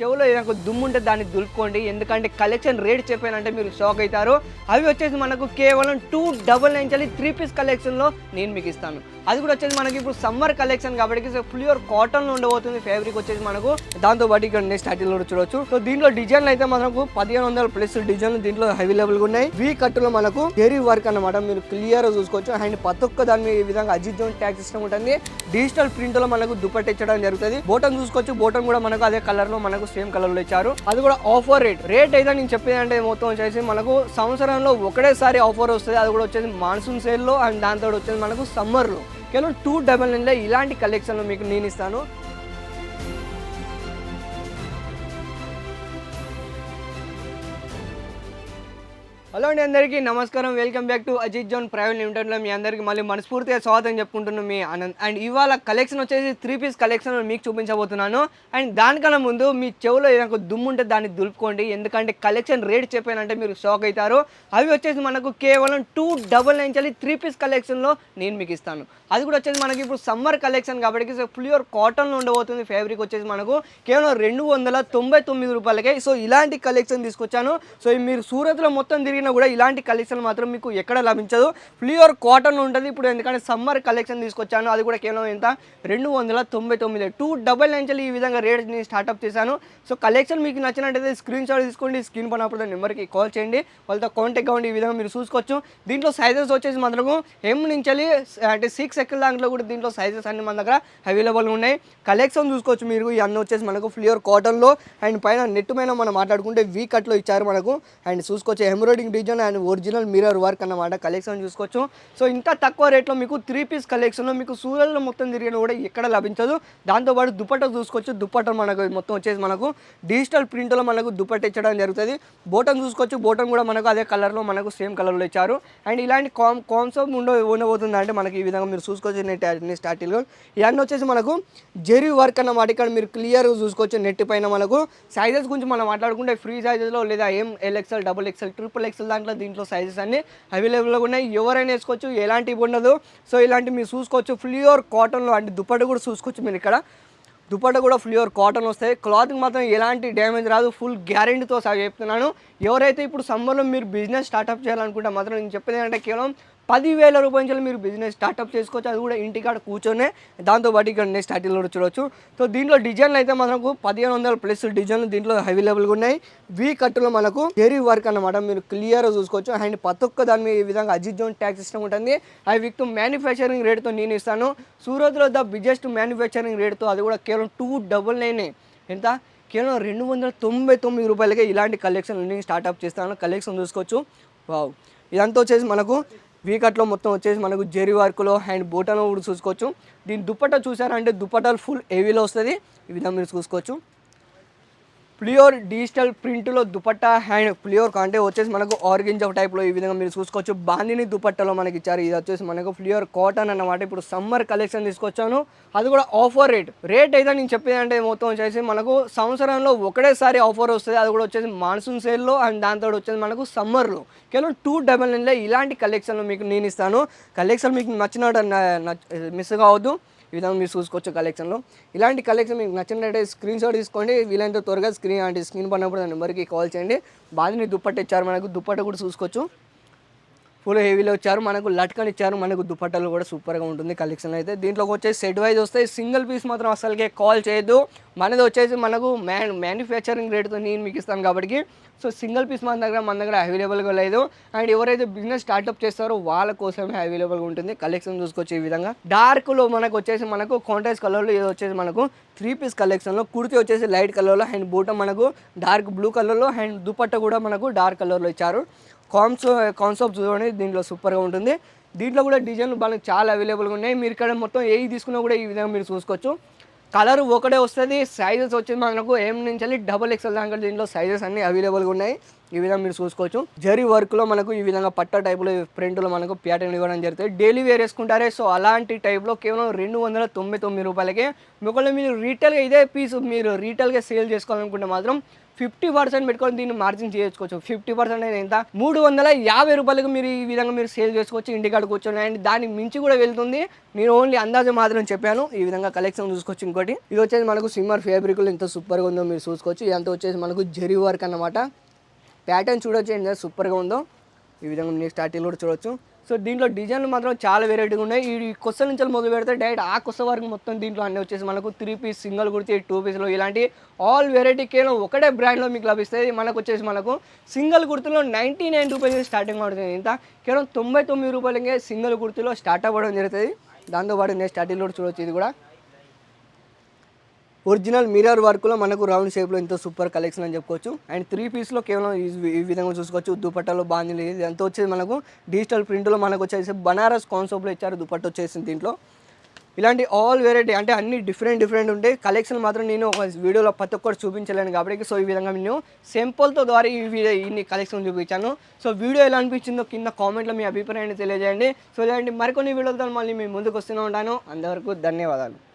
చెవులో ఏదైనా దుమ్ము ఉంటే దాన్ని దులుపుకోండి. ఎందుకంటే కలెక్షన్ రేట్ చెప్పానంటే మీరు షాక్ అవుతారు. అవి వచ్చేసి మనకు కేవలం టూ డబల్ నైన్ చల్లి త్రీ పీస్ కలెక్షన్లో నేను మీకు ఇస్తాను. అది కూడా వచ్చేసి మనకి ఇప్పుడు సమ్మర్ కలెక్షన్ కాబట్టి సో ప్యూర్ కాటన్లో ఉండబోతుంది ఫ్యాబ్రిక్ వచ్చేసి మనకు. దాంతో పాటు ఇక్కడ నెక్స్ట్లో కూడా చూడొచ్చు. సో దీంట్లో డిజైన్లు అయితే మనకు పదిహేను వందల ప్లస్ డిజైన్లు దీంట్లో అవైలబుల్గా ఉన్నాయి. వీ కట్టులో మనకు జెరీ వర్క్ అన్నమాట మీరు క్లియర్గా చూసుకోవచ్చు. అండ్ ప్రతి ఒక్క దాని మీద ఈ విధంగా అజిత్ జోన్ ట్యాగ్ సిస్టమ్ ఉంటుంది. డిజిటల్ ప్రింట్లో మనకు దుప్పట్ ఇచ్చడం జరుగుతుంది. బోటం చూసుకోవచ్చు. బోటన్ కూడా మనకు అదే కలర్లో మనకు సేమ్ కలర్లో ఇచ్చారు. అది కూడా ఆఫర్ రేట్ రేట్ అయితే నేను చెప్పేది అంటే మొత్తం వచ్చేసి మనకు సంవత్సరంలో ఒకటేసారి ఆఫర్ వస్తుంది. అది కూడా వచ్చేసి మాన్సూన్ సేల్లో అండ్ దాంతో వచ్చేసి మనకు సమ్మర్లో. కేవలం టూ డబల్ నైన్లో ఇలాంటి కలెక్షన్లు మీకు నేను ఇస్తాను. హలో అండి అందరికీ నమస్కారం. Welcome back to Ajith zone private లిమిటెడ్లో మీ అందరికీ మళ్ళీ మనస్ఫూర్తిగా స్వాగతం చెప్పుకుంటున్నాను మీ ఆనంద్. అండ్ ఇవాళ కలెక్షన్ వచ్చేసి త్రీ పీస్ కలెక్షన్ మీకు చూపించబోతున్నాను. అండ్ దానికన్నా ముందు మీ చెవులో ఏదైనా దుమ్ము ఉంటే దాన్ని దులుపుకోండి. ఎందుకంటే కలెక్షన్ రేట్ చెప్పానంటే మీరు షాక్ అవుతారు. అవి వచ్చేసి మనకు కేవలం టూ డబల్ నైన్ చల్లి త్రీ పీస్ కలెక్షన్లో నేను మీకు ఇస్తాను. అది కూడా వచ్చేసి మనకి ఇప్పుడు సమ్మర్ కలెక్షన్ కాబట్టి సో ప్యూర్ కాటన్లో ఉండబోతుంది. ఫ్యాబ్రిక్ వచ్చేసి మనకు కేవలం రెండు వందల తొంభై తొమ్మిది రూపాయలకే. సో ఇలాంటి కలెక్షన్ తీసుకొచ్చాను. సో మీరు సూరత్లో మొత్తం తిరిగి తిరిగినా కూడా ఇలాంటి కలెక్షన్ మాత్రం మీకు ఎక్కడ లభించదు. ఫ్లియోర్ కాటన్ ఉంటుంది. ఇప్పుడు ఎందుకంటే సమ్మర్ కలెక్షన్ తీసుకొచ్చాను. అది కూడా కేవలం ఎంత? రెండు వందల తొంభై తొమ్మిది. టూ డబల్ నైన్చలు ఈ విధంగా రేట్ నేను స్టార్ట్అప్ చేశాను. సో కలెక్షన్ మీకు నచ్చినట్టయితే స్క్రీన్ షాట్ తీసుకోండి. స్క్రీన్ పడినప్పుడు నెంబర్కి కాల్ చేయండి. వాళ్ళతో కాంటాక్ట్ అవ్వండి. ఈ విధంగా మీరు చూసుకోవచ్చు. దీంట్లో సైజెస్ వచ్చేసి మనకు ఎం నుంచి అంటే సిక్స్ ఎక్కల దాంట్లో కూడా దీంట్లో సైజెస్ అన్ని మన దగ్గర అవైలబుల్ ఉన్నాయి. కలెక్షన్ చూసుకోవచ్చు మీరు. ఇవన్నీ వచ్చేసి మనకు ఫ్లియర్ కాటన్లో అండ్ పైన నెట్ పైన మనం మాట్లాడుకుంటే వీ కట్లో ఇచ్చారు మనకు. అండ్ చూసుకోవచ్చు embroidering design and original mirror work అన్నమాట. కలెక్షన్ చూసుకోవచ్చు. సో ఇంత తక్కువ రేట్లో మీకు త్రీ పీస్ కలెక్షన్లో మీకు సూర్యలో మొత్తం తిరిగిన కూడా ఎక్కడ లభించదు. దాంతోపాటు దుప్పట చూసుకోవచ్చు. దుప్పట మనకు మొత్తం వచ్చేసి మనకు డిజిటల్ ప్రింట్లో మనకు దుప్పట ఇచ్చడం జరుగుతుంది. బోటం చూసుకోవచ్చు. బోటం కూడా మనకు అదే కలర్లో మనకు సేమ్ కలర్లో ఇచ్చారు. అండ్ ఇలాంటి కామ్ కాన్సెప్ట్ ఉండ ఉండబోతుంది అంటే మనకి ఈ విధంగా మీరు చూసుకోవచ్చు నెట్ స్టార్టింగ్లో ఇవన్నీ వచ్చేసి మనకు జెరీ వర్క్ అన్నమాట. ఇక్కడ మీరు క్లియర్గా చూసుకోవచ్చు. నెట్ పైన మనకు సైజెస్ గురించి మనం మాట్లాడుకుంటే ఫ్రీ సైజెస్లో లేదా ఏం L XL double XL triple XL దాంట్లో దీంట్లో సైజెస్ అన్ని అవైలబుల్గా ఉన్నాయి. ఎవరైనా వేసుకోవచ్చు ఎలాంటివి ఉండదు. సో ఇలాంటి మీరు చూసుకోవచ్చు ఫ్లియోర్ కాటన్లో అంటే దుప్పటి కూడా చూసుకోవచ్చు మీరు ఇక్కడ. దుపట్ట కూడా ఫ్లియోర్ కాటన్ వస్తాయి. క్లాత్కి మాత్రం ఎలాంటి డ్యామేజ్ రాదు. ఫుల్ గ్యారెంటీతో సహా చెప్తున్నాను. ఎవరైతే ఇప్పుడు సమ్మర్లో మీరు బిజినెస్ స్టార్ట్అప్ చేయాలనుకుంటే మాత్రం నేను చెప్పేది ఏంటంటే కేవలం పదివేల రూపాయల నుంచి మీరు బిజినెస్ స్టార్ట్అప్ చేసుకోవచ్చు. అది కూడా ఇంటికాడ కూర్చొనే దాంతోపాటు ఇక్కడ నెక్స్ట్ స్టార్టింగ్ కూడా చూడవచ్చు సో దీంట్లో డిజైన్లు అయితే మనకు పదిహేను వందల ప్లస్ డిజైన్లు దీంట్లో అవైలబుల్గా ఉన్నాయి. వీ కట్టులో మనకు వెరీ వర్క్ అన్నమాట. మీరు క్లియర్గా చూసుకోవచ్చు. అండ్ ప్రతి ఒక్క దాని మీద ఈ విధంగా అజిత్ జోన్ ట్యాక్స్ సిస్టమ్ ఉంటుంది. అవి విత్ మ్యానుఫ్యాక్చరింగ్ రేట్తో నేను ఇస్తాను. సూరత్లో ద బిగ్గెస్ట్ మ్యానుఫ్యాక్చరింగ్ రేట్తో అది కూడా కేవలం టూ డబుల్ నైన్ ఎంత? కేవలం రెండు వందల తొంభై తొమ్మిది రూపాయలకే ఇలాంటి కలెక్షన్ నేను స్టార్ట్అప్ చేస్తాను. కలెక్షన్ చూసుకోవచ్చు. వావ్ ఇదంతా వచ్చేసి మనకు వీకట్లో మొత్తం వచ్చేసి మనకు జెరీ వర్క్లో అండ్ బోటలో కూడా చూసుకోవచ్చు. దీని దుప్పట చూసారంటే దుప్పటాలు ఫుల్ హెవీలో వస్తుంది. ఈ విధంగా మీరు చూసుకోవచ్చు. ప్లియోర్ డిజిటల్ ప్రింట్లో దుపట్టా హ్యాండ్ ప్లియోర్ అంటే వచ్చేసి మనకు ఆర్గెంజ్ ఆఫ్ టైప్లో ఈ విధంగా మీరు చూసుకోవచ్చు. బాందిని దుపట్టలో మనకి ఇచ్చారు. ఇది వచ్చేసి మనకు ప్లియోర్ కాటన్ అన్నమాట. ఇప్పుడు సమ్మర్ కలెక్షన్ తీసుకొచ్చాను. అది కూడా ఆఫర్ రేట్. రేట్ అయితే నేను చెప్పేది అంటే మొత్తం వచ్చేసి మనకు సంవత్సరంలో ఒకటేసారి ఆఫర్ వస్తుంది. అది కూడా వచ్చేసి మాన్సూన్ సేల్లో అండ్ దాంతో వచ్చేసి మనకు సమ్మర్లో. కేవలం టూ డబల్ నైన్లో ఇలాంటి కలెక్షన్లు మీకు నేను ఇస్తాను. కలెక్షన్ మీకు నచ్చినట్టు మిస్ కావద్దు. ఈ విధంగా మీరు చూసుకోవచ్చు కలెక్షన్లో ఇలాంటి కలెక్షన్ మీకు నచ్చినట్లయితే స్క్రీన్ షాట్ తీసుకోండి. వీలైనంత త్వరగా స్క్రీన్ అంటే స్క్రీన్ పడినప్పుడు నెంబర్కి కాల్ చేయండి. బాధని దుప్పట్ట ఇచ్చారు మనకు. దుప్పట్ట కూడా చూసుకోవచ్చు. ఫుల్ హెవీలో వచ్చారు మనకు లట్కన్ ఇచ్చారు. మనకు దుపట్టాలు కూడా సూపర్గా ఉంటుంది కలెక్షన్ అయితే. దీంట్లోకి వచ్చేసి సెట్ వైజ్ వస్తాయి సింగిల్ పీస్ మాత్రం అసలుకే కాల్ చేయొద్దు. మనది వచ్చేసి మనకు మ్యాన్ మ్యానుఫ్యాక్చరింగ్ రేట్తో నేను మీకు ఇస్తాను కాబట్టి. సో సింగిల్ పీస్ మన దగ్గర మన దగ్గర అవైలబుల్గా లేదు. అండ్ ఎవరైతే బిజినెస్ స్టార్ట్అప్ చేస్తారో వాళ్ళ కోసమే అవైలబుల్గా ఉంటుంది. కలెక్షన్ చూసుకోవచ్చు ఈ విధంగా డార్క్లో మనకు వచ్చేసి మనకు కాంట్రాస్ట్ కలర్లో ఇది వచ్చేసి మనకు త్రీ పీస్ కలెక్షన్లో కుర్తి వచ్చేసి లైట్ కలర్లో అండ్ బూట మనకు డార్క్ బ్లూ కలర్లో అండ్ దుపట్ట కూడా మనకు డార్క్ కలర్లో ఇచ్చారు. కాన్సో కాన్సెప్ట్ చూడండి దీంట్లో సూపర్గా ఉంటుంది. దీంట్లో కూడా డిజైన్లు మనకు చాలా అవైలబుల్గా ఉన్నాయి. మీరు ఇక్కడ మొత్తం ఏ తీసుకున్నా కూడా ఈ విధంగా మీరు చూసుకోవచ్చు. కలర్ ఒకటే వస్తుంది సైజెస్ వచ్చింది మనకు ఏం నుంచి డబుల్ ఎక్స్ఎల్ దాకా దీంట్లో సైజెస్ అన్ని అవైలబుల్గా ఉన్నాయి. ఈ విధంగా మీరు చూసుకోవచ్చు. జరీ వర్క్లో మనకు ఈ విధంగా పట్ట టైప్లో ప్రింట్లో మనకు ప్యాటర్న్ ఇవ్వడం జరుగుతుంది. డైలీ వేర్ వేసుకుంటారే సో అలాంటి టైప్లో కేవలం రెండు వందల తొంభై తొమ్మిది రూపాయలకే. ఒకవేళ మీరు రీటైల్గా ఇదే పీస్ మీరు రీటైల్గా సేల్ చేసుకోవాలనుకుంటే మాత్రం ఫిఫ్టీ పర్సెంట్ పెట్టుకొని దీన్ని మార్జిన్ చేసుకోవచ్చు ఫిఫ్టీ పర్సెంట్ అనేది ఎంత? మూడు వందల యాభై రూపాయలకు మీరు ఈ విధంగా మీరు సేల్ చేసుకోవచ్చు ఇంటికాడ కూర్చొని. అండ్ దానికి మించి కూడా వెళ్తుంది. నేను ఓన్లీ అందాజు మాత్రం చెప్పాను. ఈ విధంగా కలెక్షన్ చూసుకోవచ్చు ఇంకోటి. ఇది వచ్చేసి మనకు సిమ్మర్ ఫేబ్రిక్లు ఎంత సూపర్గా ఉందో మీరు చూసుకోవచ్చు. ఇదంతా వచ్చేసి మనకు జెరీ వర్క్ అన్నమాట. ప్యాటర్న్ చూడొచ్చు ఎంత సూపర్గా ఉందో. ఈ విధంగా నేను స్టార్టింగ్ కూడా చూడొచ్చు. సో దీంట్లో డిజైన్లు మాత్రం చాలా వెరైటీగా ఉన్నాయి. ఈ కొత్త నుంచి మొదలు పెడితే డైరెక్ట్ ఆ కొత్త వరకు మొత్తం దీంట్లో అన్నీ వచ్చేసి మనకు three piece single kurti two పీస్లో ఇలాంటి ఆల్ వెరైటీ కేవలం ఒకటే బ్రాండ్లో మీకు లభిస్తాయి. మనకు వచ్చేసి మనకు సింగిల్ కుర్తిలో నైంటీ నైన్ రూపీస్ స్టార్టింగ్ పడుతుంది ఇంత కేవలం తొంభై తొమ్మిది రూపాయలకే సింగిల్ కుర్తిలో స్టార్ట్ అవ్వడం జరుగుతుంది. దాంతోపాటు నేను స్టార్టింగ్ కూడా చూడొచ్చు. ఇది కూడా ఒరిజినల్ మిరర్ వర్క్లో మనకు రౌండ్ షేప్లో ఎంతో సూపర్ కలెక్షన్ అని చెప్పుకోవచ్చు. అండ్ త్రీ పీస్లో కేవలం ఈ- ఈ విధంగా చూసుకోవచ్చు. దుపట్టాలో బాందిలు ఇది ఎంతో వచ్చేసి మనకు? డిజిటల్ ప్రింట్లో మనకు వచ్చేసి బనారస్ కాన్సెప్ట్లో ఇచ్చారు దుపట్ట వచ్చేసింది దీంట్లో. ఇలాంటి ఆల్ వెరైటీ అంటే అన్ని డిఫరెంట్ డిఫరెంట్ ఉంటాయి కలెక్షన్ మాత్రం నేను ఒక వీడియోలో ప్రతి ఒక్కటి చూపించలేను కాబట్టి సో ఈ విధంగా నేను సింపుల్తో ద్వారా ఈ వీడియో ఇన్ని కలెక్షన్ చూపించాను. సో వీడియో ఎలా అనిపించిందో కింద కామెంట్లో మీ అభిప్రాయాన్ని తెలియజేయండి. సో ఇలాంటి మరికొన్ని వీడియోలతో మళ్ళీ మీ ముందుకు వస్తూనే ఉంటాను. అంతవరకు ధన్యవాదాలు.